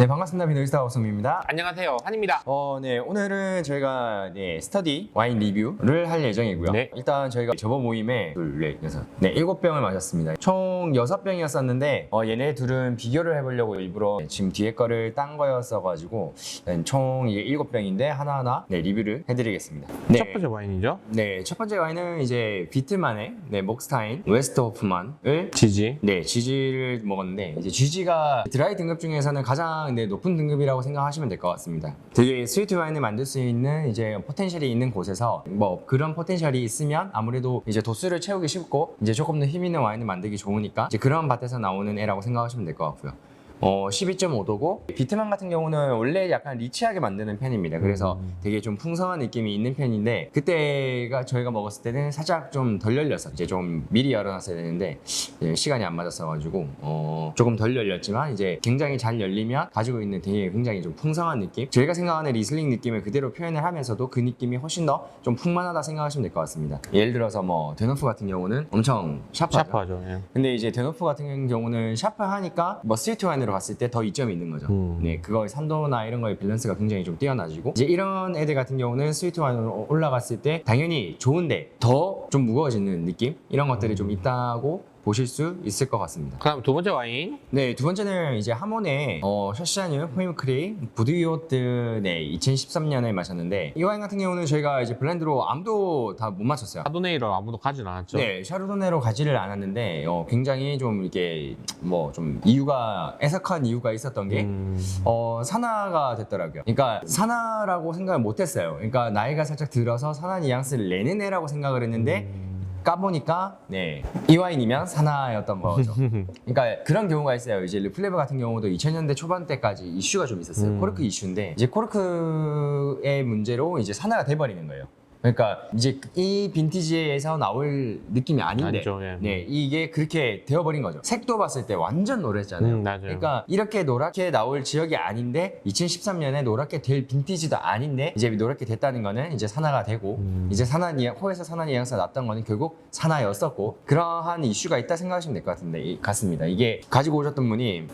네, 반갑습니다. 비노이스타 오승입니다. 안녕하세요 한입니다 어, 네, 오늘은 저희가 네, 스터디 와인 리뷰를 할 예정이고요. 네. 일단 저희가 저번 모임에 둘, 넷, 여섯, 네, 일곱 병을 마셨습니다. 총 여섯 병이었었는데 어, 얘네 둘은 비교를 해보려고 일부러 지금 뒤에 거를 딴 거였어가지고 네, 총 이게 일곱 병인데 하나하나 네, 리뷰를 해드리겠습니다. 네. 첫 번째 와인이죠 네, 첫 번째 와인은 이제 비트만의 네, 목스타인 웨스트 호프만을 지지 네, GG를 먹었는데 이제 GG가 드라이 등급 중에서는 가장 네, 높은 등급이라고 생각하시면 될 것 같습니다. 되게 스위트 와인을 만들 수 있는 이제 포텐셜이 있는 곳에서 뭐 그런 포텐셜이 있으면 아무래도 이제 도수를 채우기 쉽고 이제 조금 더 힘 있는 와인을 만들기 좋으니까 이제 그런 밭에서 나오는 애라고 생각하시면 될 것 같고요. 어, 12.5도고 비트만 같은 경우는 원래 약간 리치하게 만드는 편입니다. 그래서 음. 되게 좀 풍성한 느낌이 있는 편인데 그때가 저희가 먹었을 때는 살짝 좀 덜 열렸어. 이제 좀 미리 열어놨어야 되는데 예, 시간이 안 맞았어가지고 어, 조금 덜 열렸지만 이제 굉장히 잘 열리면 가지고 있는 되게 굉장히 좀 풍성한 느낌. 저희가 생각하는 리슬링 느낌을 그대로 표현을 하면서도 그 느낌이 훨씬 더 좀 풍만하다 생각하시면 될 것 같습니다. 예를 들어서 뭐 데노프 같은 경우는 엄청 샤프하죠. 샤프하죠 예. 근데 이제 데노프 같은 경우는 샤프하니까 뭐 스위트 와인으로 갔을 때 더 이점이 있는 거죠. 음. 네, 그거의 산도나 이런 거의 밸런스가 굉장히 좀 뛰어나지고 이제 이런 애들 같은 경우는 스위트 와인으로 올라갔을 때 당연히 좋은데 더 좀 무거워지는 느낌 이런 것들이 좀 있다고 보실 수 있을 것 같습니다. 그다음 두 번째 와인 네, 두 번째는 이제 하몬의 어, 셔샤뉴 포임크리 부드요트 네 2013년에 마셨는데 이 와인 같은 경우는 저희가 이제 블렌드로 아무도 다 못 마셨어요. 사도네이를 아무도 가진 않았죠 네, 샤르도네로 가지를 않았는데 어, 굉장히 좀 이렇게 뭐 좀 이유가 애석한 이유가 있었던 게 음. 어, 산화가 됐더라고요. 그러니까 산화라고 생각을 못 했어요. 그러니까 나이가 살짝 들어서 산화 뉘앙스를 내는 애라고 생각을 했는데 음. 까보니까 네, 이 와인이면 산화였던 거죠. 그러니까 그런 경우가 있어요. 이제 르플레버 같은 경우도 2000년대 초반 때까지 이슈가 좀 있었어요. 음. 코르크 이슈인데 이제 코르크의 문제로 이제 산화가 돼버리는 거예요. 그러니까 이제 이 빈티지에서 나올 느낌이 아닌데 아니죠, 예. 네 이게 그렇게 되어버린 거죠. 색도 봤을 때 완전 노랬잖아요. 음, 맞아요. 그러니까 이렇게 노랗게 나올 지역이 아닌데 2013년에 노랗게 될 빈티지도 아닌데 이제 노랗게 됐다는 거는 이제 산화가 되고 음. 이제 산화 니 호에서 산화 뉘앙스가 났던 거는 결국 산화였었고 그러한 이슈가 있다 생각하시면 될 것 같은데 이- 같습니다. 이게 가지고 오셨던 분이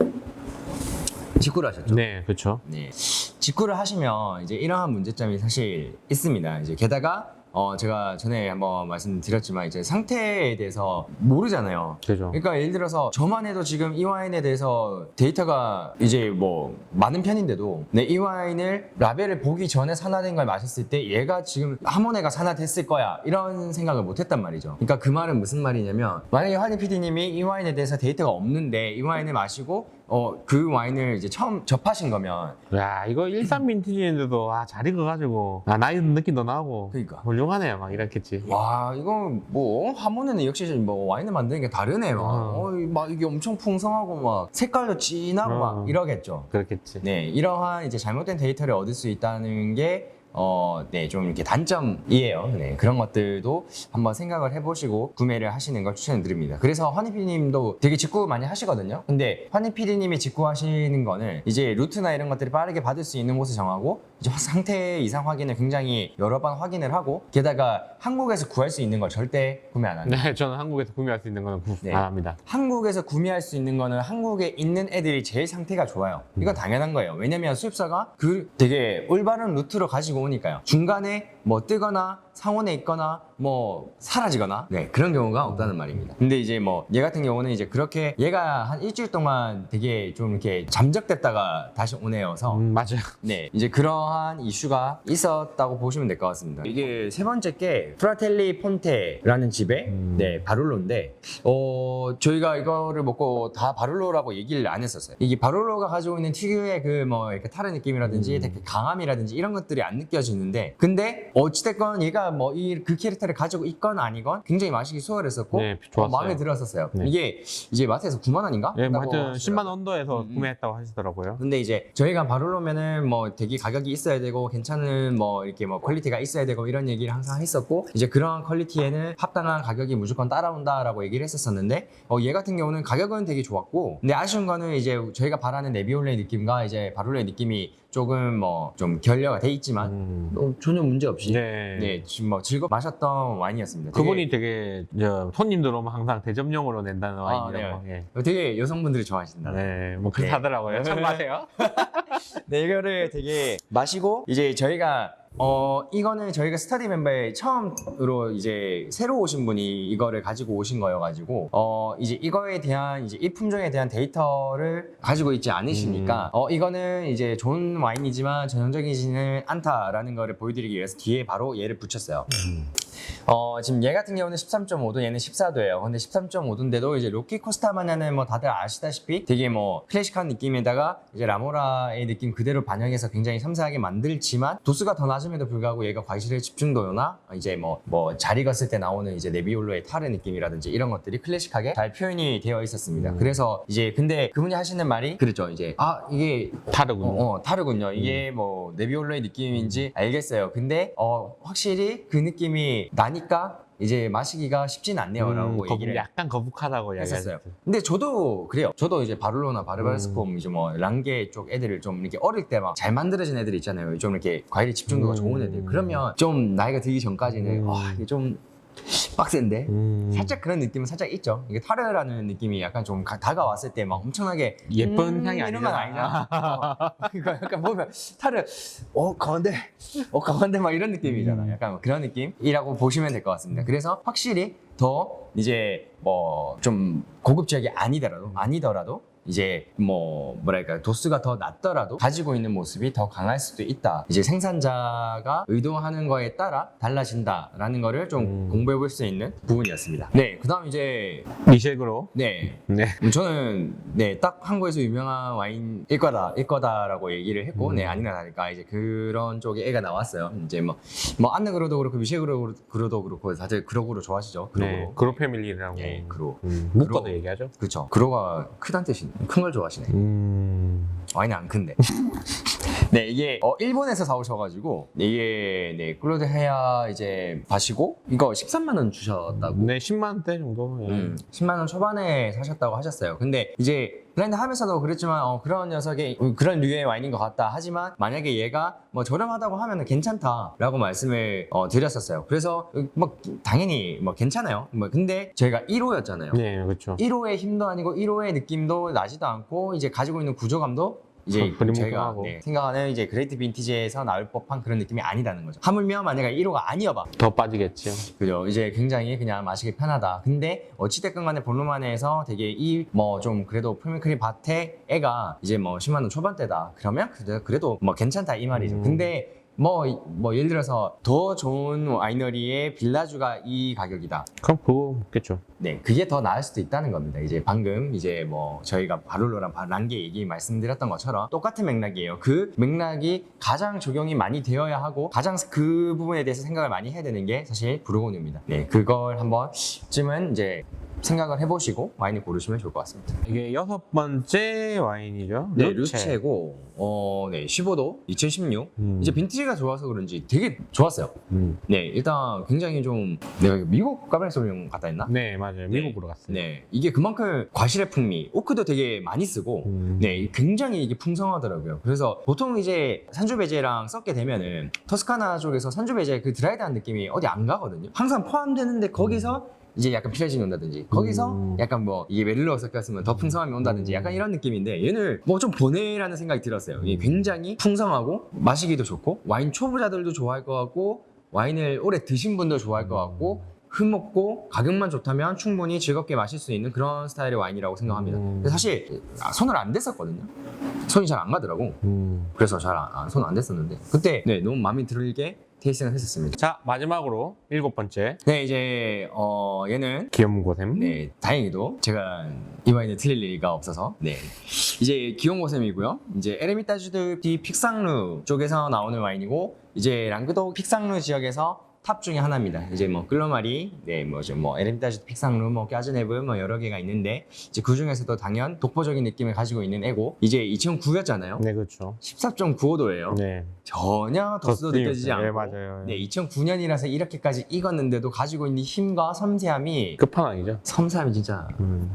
직구를 하셨죠. 네 그렇죠 네. 직구를 하시면 이제 이러한 문제점이 사실 있습니다. 이제 게다가 어 제가 전에 한번 말씀드렸지만 이제 상태에 대해서 모르잖아요. 그죠 그러니까 예를 들어서 저만 해도 지금 이 와인에 대해서 데이터가 이제 뭐 많은 편인데도 네, 이 와인을 라벨을 보기 전에 산화된 걸 마셨을 때 얘가 지금 하모네가 산화됐을 거야 이런 생각을 못 했단 말이죠. 그러니까 그 말은 무슨 말이냐면 만약에 환희 PD님이 이 와인에 대해서 데이터가 없는데 이 와인을 마시고 어, 그 와인을 이제 처음 접하신 거면 야 이거 일산 빈티지인데도 아, 잘 익어가지고 아, 나이 느낌도 나고 그러니까. 훌륭하네 막 이랬겠지 와 이거 뭐 하모네는 역시 뭐 와인을 만드는 게 다르네 막, 어. 어, 막 이게 엄청 풍성하고 막 색깔도 진하고 어. 막 이러겠죠. 그렇겠지 네, 이러한 이제 잘못된 데이터를 얻을 수 있다는 게 어, 네, 좀 이렇게 단점이에요. 네, 그런 것들도 한번 생각을 해보시고 구매를 하시는 걸 추천드립니다. 그래서 허니피디님도 되게 직구 많이 하시거든요. 근데 허니피디님이 직구하시는 거는 이제 루트나 이런 것들이 빠르게 받을 수 있는 곳을 정하고 이제 상태 이상 확인을 굉장히 여러 번 확인을 하고 게다가 한국에서 구할 수 있는 걸 절대 구매 안 합니다. 네 저는 한국에서 구매할 수 있는 거는 구- 네. 안 합니다 한국에서 구매할 수 있는 거는 한국에 있는 애들이 제일 상태가 좋아요. 이건 당연한 거예요. 왜냐면 수입사가 그 되게 올바른 루트로 가지고 오니까요. 중간에 뭐 뜨거나 상온에 있거나 뭐 사라지거나 네 그런 경우가 없다는 말입니다. 근데 이제 뭐 얘 같은 경우는 이제 그렇게 얘가 한 일주일 동안 되게 좀 이렇게 잠적됐다가 다시 오네여서 음, 맞아요 네, 이제 그러한 이슈가 있었다고 보시면 될 것 같습니다. 이게 세 번째 게 프라텔리 폰테라는 집의 음. 네 바룰로인데 어 저희가 이거를 먹고 다 바룰로라고 얘기를 안 했었어요. 이게 바룰로가 가지고 있는 특유의 그 뭐 이렇게 타는 느낌이라든지 음. 되게 강함이라든지 이런 것들이 안 느껴지는데 근데 어찌됐건 얘가 뭐 이 그 캐릭터를 가지고 있건 아니건 굉장히 마시기 수월했었고 네, 어, 좋았어요. 마음에 들었었어요. 네. 이게 이제 마트에서 9만 원인가? 예, 뭐 하여튼 10만 하시더라고요. 언더에서 음, 음. 구매했다고 하시더라고요 근데 이제 저희가 바룰로면은 뭐 되게 가격이 있어야 되고 괜찮은 뭐 이렇게 뭐 퀄리티가 있어야 되고 이런 얘기를 항상 했었고 이제 그런 퀄리티에는 합당한 가격이 무조건 따라온다라고 얘기를 했었었는데 어, 얘 같은 경우는 가격은 되게 좋았고 근데 아쉬운 거는 이제 저희가 바라는 네비올레의 느낌과 이제 바룰로의 느낌이 조금 뭐 좀 결려가 돼 있지만 음. 어, 전혀 문제 없이 네. 네, 지금 뭐 즐겁 마셨던 와인이었습니다. 되게- 그분이 되게 저 손님들 오면 항상 대접용으로 낸다는 와인이라고. 네. 예. 되게 여성분들이 좋아하신다. 네, 뭐 그렇게 네. 하더라고요. 참 마세요. 네, 이거를 되게 마시고 이제 저희가 어 이거는 저희가 스터디 멤버의 처음으로 이제 새로 오신 분이 이거를 가지고 오신 거여가지고 어 이제 이거에 대한 이제 이 품종에 대한 데이터를 가지고 있지 않으시니까 어 이거는 이제 좋은 와인이지만 전형적이지는 않다라는 거를 보여드리기 위해서 뒤에 바로 얘를 붙였어요. 어, 지금 얘 같은 경우는 13.5도, 얘는 14도예요. 근데 13.5도인데도 이제 로키 코스타마냐는 뭐 다들 아시다시피 되게 뭐 클래식한 느낌에다가 이제 라모라의 느낌 그대로 반영해서 굉장히 섬세하게 만들지만 도수가 더 낮음에도 불구하고 얘가 과실의 집중도나 이제 뭐, 뭐 잘 익었을 때 나오는 이제 네비올로의 타르 느낌이라든지 이런 것들이 클래식하게 잘 표현이 되어 있었습니다. 그래서 이제 근데 그분이 하시는 말이 그랬죠. 이제 아, 이게 다르군요. 어, 어, 다르군요. 이게 뭐 네비올로의 느낌인지 알겠어요. 근데 어, 확실히 그 느낌이 나니까 이제 마시기가 쉽진 않네요라고 음, 거북- 얘기를 약간 거북하다고 했었어요. 이야기했어요. 근데 저도 그래요. 저도 이제 바르로나 바르바르스콤 이제 뭐 랑게 쪽 애들을 좀 이렇게 어릴 때 막 잘 만들어진 애들 있잖아요. 좀 이렇게 과일의 집중도가 음. 좋은 애들. 그러면 좀 나이가 들기 전까지는 음. 와 이게 좀 빡센데. 음. 살짝 그런 느낌은 살짝 있죠. 이게 타르라는 느낌이 약간 좀 가- 다가왔을 때 막 엄청나게 예쁜 음, 향이 이런 건 아니잖아. 어, 그러니까 약간 보면 타르 어 가운데 어 가운데 막 이런 느낌이잖아. 음. 약간 뭐 그런 느낌이라고 보시면 될 것 같습니다. 그래서 확실히 더 이제 뭐 좀 고급 지역이 아니더라도 아니더라도 이제 뭐 뭐랄까 도수가 더 낮더라도 가지고 있는 모습이 더 강할 수도 있다. 이제 생산자가 의도하는 거에 따라 달라진다라는 거를 좀 음. 공부해 볼 수 있는 부분이었습니다. 네, 그다음 이제 미셸그로. 네. 네. 음, 저는 네 딱 한국에서 유명한 와인일 거다 일 거다라고 얘기를 했고 음. 네 아니나 다를까 이제 그런 쪽에 애가 나왔어요 이제 뭐뭐 안느 그로도 그렇고 미셸 그로 그로도 그렇고 다들 그로그로 좋아하시죠 그로그로 네. 그로 패밀리라고. 네 그로 음, 묶어도 그로. 얘기하죠. 그쵸 그로가 크단 뜻이네 큰 걸 좋아하시네 음. 와인이 안 큰데 네 이게 어, 일본에서 사오셔가지고 이게 네 클로드 헤아 이제 마시고 이거 13만 원 주셨다고 네, 10만 원대 정도. 예. 음, 10만 원 초반에 사셨다고 하셨어요. 근데 이제 블라인드 하면서도 그랬지만 어, 그런 녀석의 음, 그런 류의 와인인 것 같다. 하지만 만약에 얘가 뭐 저렴하다고 하면 괜찮다라고 말씀을 어, 드렸었어요. 그래서 음, 뭐 당연히 뭐 괜찮아요. 뭐 근데 저희가 1호였잖아요. 네, 그렇죠. 1호의 힘도 아니고 1호의 느낌도 나지도 않고 이제 가지고 있는 구조감도 이제 저희가 뭉뚱하고. 네, 생각하는 이제 그레이트 빈티지에서 나올 법한 그런 느낌이 아니라는 거죠. 하물며 만약에 1호가 아니어봐. 더 빠지겠죠. 그죠. 이제 굉장히 그냥 마시기 편하다. 근데 어찌됐건 간에 본론만에서 되게 이 뭐 좀 그래도 풀미크리 밭에 애가 이제 뭐 10만 원 초반대다. 그러면 그래도, 그래도 뭐 괜찮다 이 말이죠. 음. 근데 뭐, 뭐 예를 들어서 더 좋은 와이너리의 빌라주가 이 가격이다. 그럼 그거 먹겠죠. 네, 그게 더 나을 수도 있다는 겁니다. 이제 방금 이제 뭐 저희가 바룰로랑 바- 란게 얘기 말씀드렸던 것처럼 똑같은 맥락이에요. 그 맥락이 가장 적용이 많이 되어야 하고 가장 그 부분에 대해서 생각을 많이 해야 되는 게 사실 부르고뉴입니다. 네, 그걸 한번쯤은 이제 생각을 해보시고 와인을 고르시면 좋을 것 같습니다. 이게 여섯 번째 와인이죠. 네, 루체. 루체고 어, 네, 15도 2016. 음. 이제 빈티지가 좋아서 그런지 되게 좋았어요. 음. 네, 일단 굉장히 좀 내가 미국 까베네 소비뇽 갔다 했나? 네, 맞아요. 네. 미국으로 갔어요. 네, 이게 그만큼 과실의 풍미, 오크도 되게 많이 쓰고, 음. 네, 굉장히 이게 풍성하더라고요. 그래서 보통 이제 산주베제랑 섞게 되면은 터스카나 쪽에서 산주베제 그 드라이드한 느낌이 어디 안 가거든요. 항상 포함되는데 거기서 이제 약간 피레진이 온다든지, 거기서 음. 약간 뭐 이게 멜로가 섞였으면 더 풍성함이 온다든지 약간 이런 느낌인데 얘는 뭐 좀 보내라는 생각이 들었어요. 이게 굉장히 풍성하고 마시기도 좋고 와인 초보자들도 좋아할 것 같고 와인을 오래 드신 분도 좋아할 것 같고 흠없고 가격만 좋다면 충분히 즐겁게 마실 수 있는 그런 스타일의 와인이라고 생각합니다. 음. 근데 사실 아, 손을 안 댔었거든요. 손이 잘 안 가더라고. 음. 그래서 잘 손 안 댔었는데 그때 네 너무 마음에 들게 테이스팅을 했었습니다. 자, 마지막으로 일곱 번째. 네 이제 어 얘는 기염고샘. 네 다행히도 제가 이 와인을 틀릴 리가 없어서 네 이제 기온고샘이고요. 이제 에르미타주드 디 픽상루 쪽에서 나오는 와인이고 이제 랑그도 픽상루 지역에서 탑 중에 하나입니다. 이제 뭐 끌러마리, 네, 뭐죠, 뭐 에르미타주드 픽상루, 뭐 까즈네브, 뭐 여러 개가 있는데 이제 그 중에서도 당연 독보적인 느낌을 가지고 있는 애고 이제 2009였잖아요. 네, 그렇죠. 14.95도예요. 네. 전혀 도수도 더 느껴지지. 않고. 네, 맞아요. 네, 2009년이라서 이렇게까지 익었는데도 가지고 있는 힘과 섬세함이 끝판왕이죠. 섬세함이 진짜 음.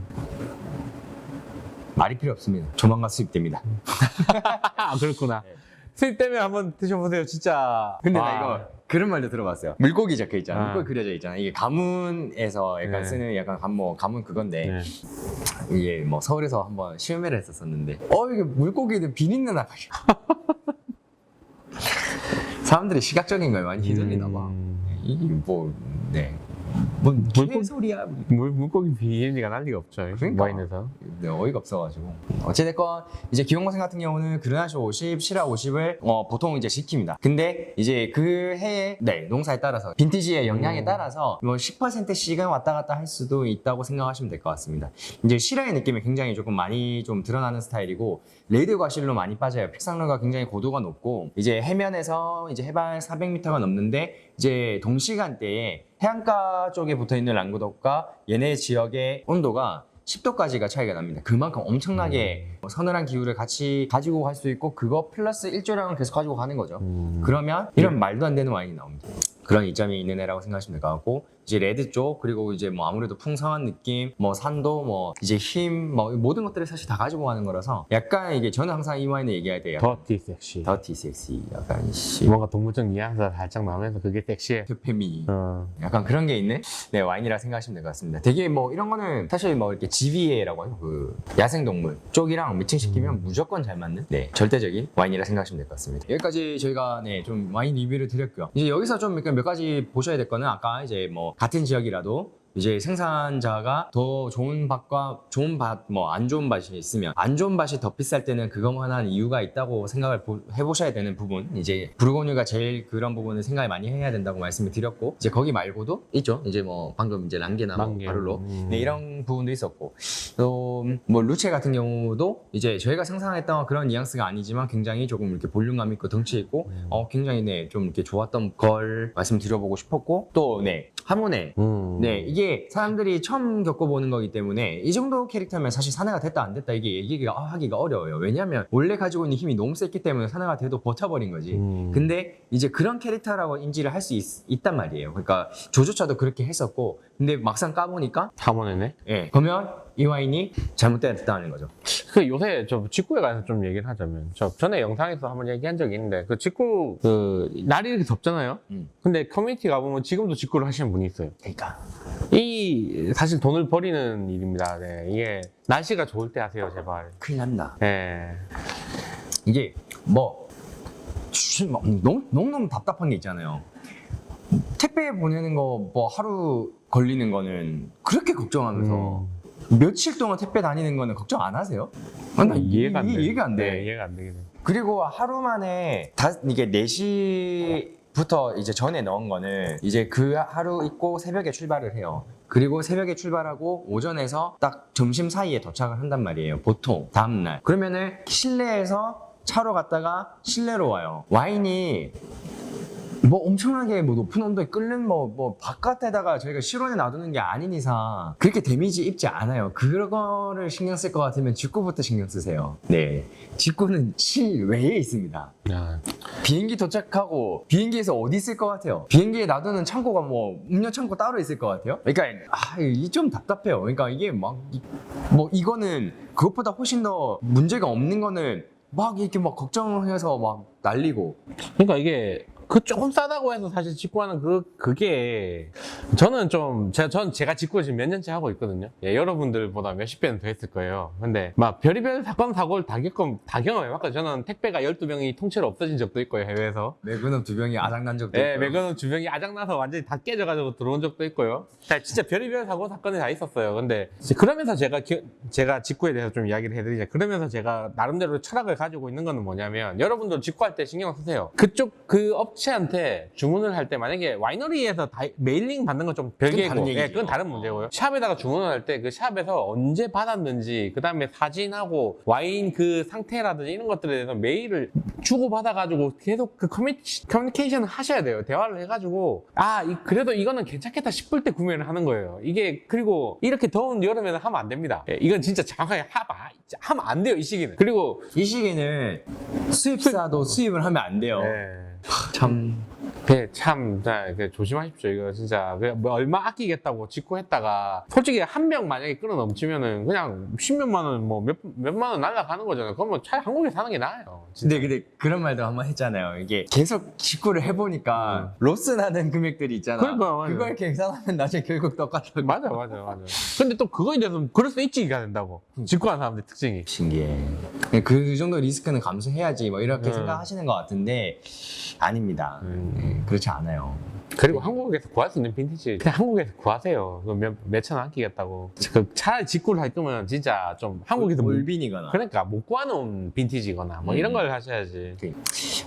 말이 필요 없습니다. 조만간 수입됩니다. 아, 그렇구나. 수입되면 한번 드셔보세요, 진짜. 근데 아, 나 이거 그런 말도 들어봤어요. 물고기 적혀 있잖아. 아. 물고기 그려져 있잖아. 이게 가문에서 약간 네. 쓰는 약간 감, 뭐 가문 그건데 네. 이게 뭐 서울에서 한번 시음회를 했었었는데 어 이게 물고기들 비린내 나가지고 사람들이 시각적인 거에 많이 휘둘리나 봐. 음, 이게 뭐 네. 뭔 물고기- 개소리야. 물, 물고기 비린내가 날 리가 없죠, 그러니까. 와인에서. 네, 어이가 없어가지고. 어찌됐건, 이제 기용고생 같은 경우는 그르나시 50, 시라 50을 어, 보통 이제 시킵니다. 근데 이제 그 해의 네, 농사에 따라서, 빈티지의 영향에 음. 따라서 뭐 10%씩은 왔다 갔다 할 수도 있다고 생각하시면 될 것 같습니다. 이제 시라의 느낌이 굉장히 조금 많이 좀 드러나는 스타일이고, 레드 과실로 많이 빠져요. 픽상로가 굉장히 고도가 높고, 이제 해면에서 이제 해발 400m가 넘는데, 이제 동시간대에 해안가 쪽에 붙어 있는 랑구덕과 얘네 지역의 온도가 10도까지가 차이가 납니다. 그만큼 엄청나게 뭐 서늘한 기후를 같이 가지고 갈 수 있고 그거 플러스 일조량을 계속 가지고 가는 거죠. 음. 그러면 이런 말도 안 되는 와인이 나옵니다. 그런 이점이 있는 애라고 생각하시면 될 것 같고 이제 레드 쪽 그리고 이제 뭐 아무래도 풍성한 느낌, 뭐 산도, 뭐 이제 힘, 뭐 모든 것들을 사실 다 가지고 가는 거라서 약간 이게 저는 항상 이 와인을 얘기할 때 약간 더티 섹시. 더티 섹시, 약간 씨, 뭔가 동물적 뉘앙스가 살짝 나면서 그게 섹시해. 페페미 어. 약간 그런 게 있는 네 와인이라 생각하시면 될 것 같습니다. 되게 뭐 이런 거는 사실 뭐 이렇게 GVA라고 해요. 그 야생동물 쪽이랑 매칭시키면 무조건 잘 맞는 네 절대적인 와인이라 생각하시면 될 것 같습니다. 여기까지 저희가 네 좀 와인 리뷰를 드렸고요. 이제 여기서 좀몇 가지 보셔야 될 거는 아까 이제 뭐 같은 지역이라도 이제 생산자가 더 좋은 밭과 좋은 밭, 뭐 안 좋은 밭이 있으면 안 좋은 밭이 더 비쌀 때는 그것만 한 이유가 있다고 생각을 보- 해보셔야 되는 부분. 이제 부르고뉴가 제일 그런 부분을 생각을 많이 해야 된다고 말씀을 드렸고 이제 거기 말고도 있죠. 이제 뭐 방금 이제 랑게나 뭐 랑게. 바를로 음. 네, 이런 부분도 있었고 또 뭐 루체 같은 경우도 이제 저희가 상상했던 그런 뉘앙스가 아니지만 굉장히 조금 이렇게 볼륨감 있고 덩치 있고 음. 어 굉장히 네좀 이렇게 좋았던 걸 말씀드려보고 싶었고 또네 하모네 음. 네, 이게 사람들이 처음 겪어보는 거기 때문에 이 정도 캐릭터면 사실 사내가 됐다 안 됐다 이게 얘기가 하기가 어려워요. 왜냐하면 원래 가지고 있는 힘이 너무 셌기 때문에 사내가 돼도 버텨버린 거지. 음. 근데 이제 그런 캐릭터라고 인지를 할 수 있단 말이에요. 그러니까 조조차도 그렇게 했었고, 근데 막상 까보니까, 하모네네. 예, 그러면 이 와인이 잘못됐다는 거죠. 그 요새 저 직구에 관해서 좀 얘기를 하자면 저 전에 영상에서 한번 얘기한 적이 있는데 그 직구 그 날이 이렇게 덥잖아요. 음. 근데 커뮤니티 가보면 지금도 직구를 하시는 분이 있어요. 그러니까 이 사실 돈을 버리는 일입니다. 네, 이게 날씨가 좋을 때 하세요, 제발. 큰일 난다. 네. 이게 뭐 주- 뭐 너무 너무 답답한 게 있잖아요. 택배 보내는 거 뭐 하루 걸리는 거는 그렇게 걱정하면서 음. 며칠 동안 택배 다니는 거는 걱정 안 하세요? 아, 나 이해가 안 이- 돼. 이해가 안 돼. 네, 이해가 안 되긴 해. 그리고 하루 만에 다 이게 4시 부터 이제 전에 넣은 거는 이제 그 하루 있고 새벽에 출발을 해요. 그리고 새벽에 출발하고 오전에서 딱 점심 사이에 도착을 한단 말이에요. 보통 다음 날. 그러면은 실내에서 차로 갔다가 실내로 와요. 와인이 뭐 엄청나게 뭐 높은 온도에 끓는 뭐, 뭐 바깥에다가 저희가 실온에 놔두는 게 아닌 이상 그렇게 데미지 입지 않아요. 그거를 신경 쓸 것 같으면 직구부터 신경 쓰세요. 네. 직구는 실외에 있습니다. 야, 비행기 도착하고 비행기에서 어디 있을 것 같아요? 비행기에 놔두는 창고가 뭐 음료 창고 따로 있을 것 같아요? 그러니까 아, 이 좀 답답해요. 그러니까 이게 막 뭐 이거는 그것보다 훨씬 더 문제가 없는 거는 막 이렇게 막 걱정해서 막 날리고 그러니까 이게 그 조금 싸다고 해서 사실 직구하는 그 그게 저는 좀 제가 전 제가 직구 지금 몇 년째 하고 있거든요. 예, 여러분들보다 몇십 배는 더 했을 거예요. 근데 막 별의별 사건 사고를 다 겪은 다 경험해 봤거든요. 저는 택배가 12병이 통째로 없어진 적도 있고요 해외에서. 매그넘 두 병이 아작난 적도 예, 있고요. 매그넘 주병이 아작나서 완전히 다 깨져 가지고 들어온 적도 있고요. 자, 진짜 별의별 사고 사건이 다 있었어요. 근데 그러면서 제가 기- 제가 직구에 대해서 좀 이야기를 해 드리자. 그러면서 제가 나름대로 철학을 가지고 있는 거는 뭐냐면 여러분들 직구할 때 신경 쓰세요. 그쪽 그 업체 한테 주문을 할 때 만약에 와이너리에서 다- 메일링 받는 건 좀 별개고, 다른 얘기죠. 예, 그건 다른 문제고요. 샵에다가 주문을 할 때 그 샵에서 언제 받았는지, 그 다음에 사진하고 와인 그 상태라든지 이런 것들에 대해서 메일을 주고 받아가지고 계속 그 커뮤니, 커뮤니케이션을 하셔야 돼요. 대화를 해가지고 아 이- 그래도 이거는 괜찮겠다 싶을 때 구매를 하는 거예요. 이게 그리고 이렇게 더운 여름에는 하면 안 됩니다. 예, 이건 진짜 정확하게 하, 아, 하면 안 돼요 이 시기는. 그리고 이 시기는 수입사도 수입을 하면 안 돼요. 예, 참 네, 참, 자, 그 조심하십시오. 이거 진짜. 그뭐 얼마 아끼겠다고 짓고 했다가, 솔직히 한 병 만약에 끊어 넘치면은 그냥 십몇만 원, 뭐 몇, 몇만 원 날라가는 거잖아요. 그러면 차라리 한국에 사는 게 나아요. 진짜. 근데 근데 그런 말도 한번 했잖아요. 이게 계속 직구를 해보니까 로스 나는 금액들이 있잖아. 그러니까, 맞아요. 그걸 계산하면 나중에 결국 똑같아. 맞아, 맞아, 맞아. 근데 또 그거에 대해서 그럴 수 있지가 된다고. 짓고 하는 사람들 특징이. 신기해. 그 정도 리스크는 감수해야지 뭐 이렇게 음. 생각하시는 것 같은데 아닙니다. 음. 네, 그렇지 않아요. 그리고 한국에서 구할 수 있는 빈티지 그냥 한국에서 구하세요. 그 몇, 몇천 원 아끼겠다고. 그 차라리 직구를 할 거면 진짜 좀 한국에서 못, 올빈이거나. 그러니까 못 구하는 빈티지거나 뭐 음. 이런 걸 하셔야지.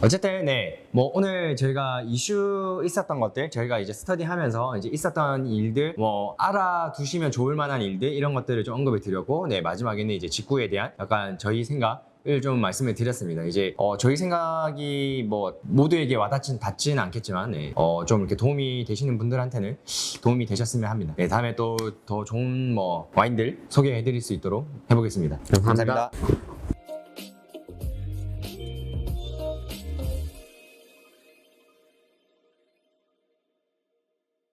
어쨌든 네, 뭐 오늘 저희가 이슈 있었던 것들, 저희가 이제 스터디하면서 이제 있었던 일들, 뭐 알아두시면 좋을 만한 일들 이런 것들을 좀 언급을 드렸고, 네 마지막에는 이제 직구에 대한 약간 저희 생각. 을좀 말씀을 드렸습니다. 이제 어, 저희 생각이 뭐 모두에게 와닿진 닿지는 않겠지만 네, 어, 좀 이렇게 도움이 되시는 분들한테는 도움이 되셨으면 합니다. 네, 다음에 또 더 좋은 뭐 와인들 소개해드릴 수 있도록 해보겠습니다 감사합니다.